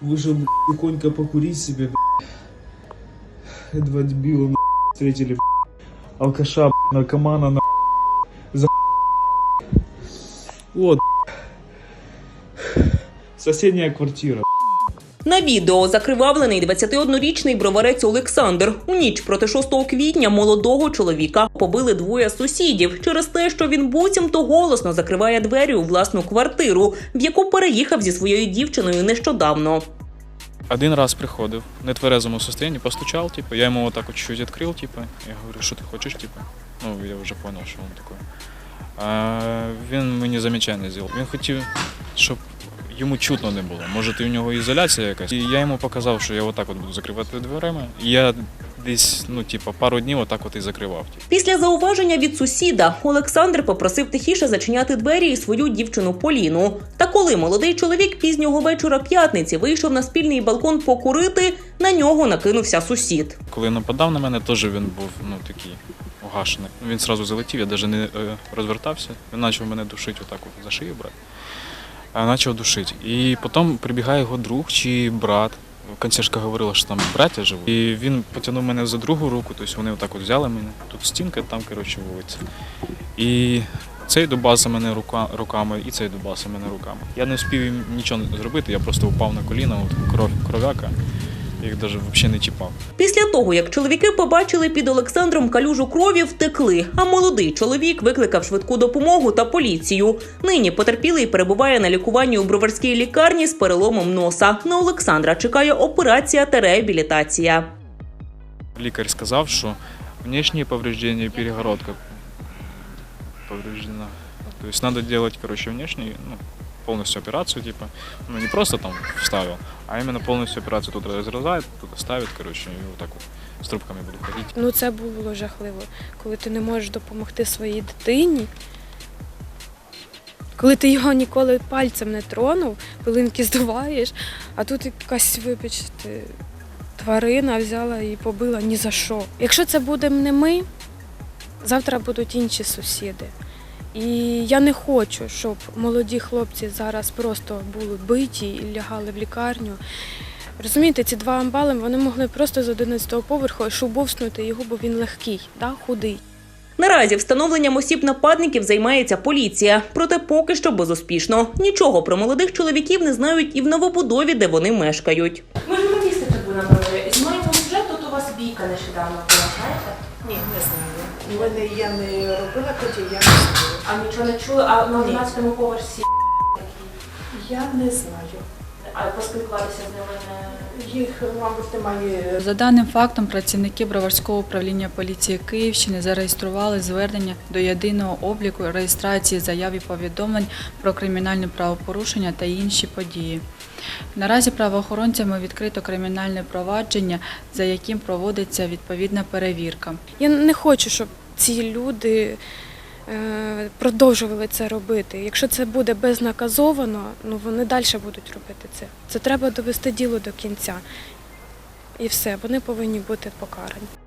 Вышел б***ь, тихонько покурить себе, б***ь. Два дебила на встретили, б***ь. алкаша, б***ь, наркомана на за Вот. б***ь. Соседняя квартира. На відео закривавлений 21-річний броварець Олександр. У ніч проти 6 квітня молодого чоловіка побили двоє сусідів через те, що він буцімто голосно закриває двері у власну квартиру, в яку переїхав зі своєю дівчиною нещодавно. Один раз приходив в нетверезому состоянии, постучал, типа, я ему вот так вот чуть-чуть я говорю, что ты хочешь, типа, ну, я вже понял, що він такой. А, він мені замічання зробив. Він хотів, щоб йому чутно не було. Може, і у нього ізоляція якась. І я йому показав, що я отак от буду закривати дверима. І я десь, ну, типа, пару днів отак от і закривав. Типу. Після зауваження від сусіда Олександр попросив тихіше зачиняти двері і свою дівчину Поліну. Та коли молодий чоловік пізнього вечора п'ятниці вийшов на спільний балкон покурити, на нього накинувся сусід. Коли нападав на мене, теж він був ну, такий угашений. Він одразу залетів, я навіть не е, розвертався. Він почав мене душити отак от за шию брати. А почав душити. І потім прибігає його друг чи брат. Консьержка говорила, що там браття живуть. І він потягнув мене за другу руку, тобто вони отак от взяли мене. Тут стінка, там, коротше, вулиця. І цей дубаса мене рука, руками, і цей дубаса мене руками. Я не встиг їм нічого зробити, я просто впав на коліна, от кров, кров'яка, їх навіть взагалі не чіпав. Після того, як чоловіки побачили під Олександром калюжу крові, втекли. А молодий чоловік викликав швидку допомогу та поліцію. Нині потерпілий перебуває на лікуванні у броварській лікарні з переломом носа. На Олександра чекає операція та реабілітація. Лікар сказав, що внешнє повреждення перегородка повреждена. То есть надо делать, короче, ну, полностью операцию, типа, ну, не просто там вставил, а именно полностью операцию тут разрезает, тут ставит, короче, и вот так вот трубками буду ходить. Ну це було жахливо, коли ти не можеш допомогти своїй дитині. Коли ти його ніколи пальцем не тронув, пилинки здуваєш, а тут якась, вибачте, тварина взяла і побила ні за що. Якщо це будемо не ми, завтра будуть інші сусіди. І я не хочу, щоб молоді хлопці зараз просто були биті і лягали в лікарню. Розумієте, ці два амбали вони могли просто з 11-го поверху шубовснути його, бо він легкий, да, худий. Наразі встановленням осіб нападників займається поліція, проте поки що безуспішно. Нічого про молодих чоловіків не знають і в новобудові, де вони мешкають. Ми журналісти так на брові. Знімаємо сюжет, тут у вас бійка нещодавно була, знаєте? Ні, не знаю. Мене я не робила тоді, я не знаю. А нічого не чули, а на 12-му поверсі Я не знаю. А поспілкуватися з ними не. Їх, мабуть, немає. За даним фактом, працівники Броварського управління поліції Київщини зареєстрували звернення до єдиного обліку реєстрації заяв і повідомлень про кримінальне правопорушення та інші події. Наразі правоохоронцями відкрито кримінальне провадження, за яким проводиться відповідна перевірка. Я не хочу, щоб ці люди продовжували це робити. Якщо це буде безнаказовано, ну вони далі будуть робити це. Це треба довести діло до кінця. І все, вони повинні бути покарані.